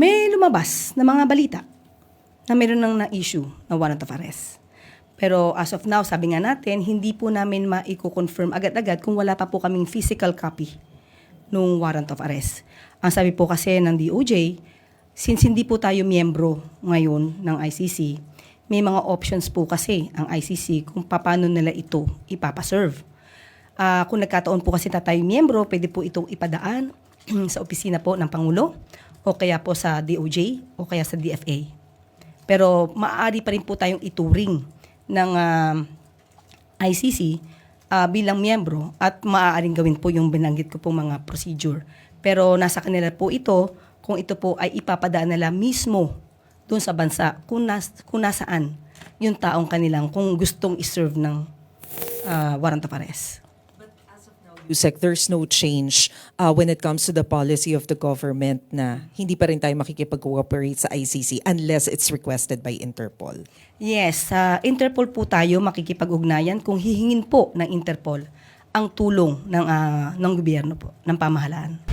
may lumabas na mga balita na meron nang na-issue na warrant of arrest. Pero as of now, sabi nga natin, hindi po namin maiko-confirm agad-agad kung wala pa po kaming physical copy nung warrant of arrest. Ang sabi po kasi ng DOJ, since hindi po tayo miyembro ngayon ng ICC, may mga options po kasi ang ICC kung paano nila ito ipapaserve. Ah, kung nagkataon po kasi na tayo miyembro, pwede po itong ipadaan sa opisina po ng Pangulo o kaya po sa DOJ o kaya sa DFA. Pero maaari pa rin po tayong ituring ng ah, ICC ah, bilang miyembro at maaaring gawin po yung binanggit ko po mga procedure. Pero nasa kanila po ito kung ito po ay ipapadaan nila mismo doon sa bansa kung, nas, kung nasaan yung taong kanilang kung gustong iserve ng ah, warrant of arrest. Yusek, there's no change uh, when it comes to the policy of the government na hindi pa rin tayo makikipag-cooperate sa ICC unless it's requested by Interpol. Yes, sa Interpol po tayo makikipag-ugnayan kung hihingin po ng Interpol ang tulong ng ah, ng gobyerno po, ng pamahalaan.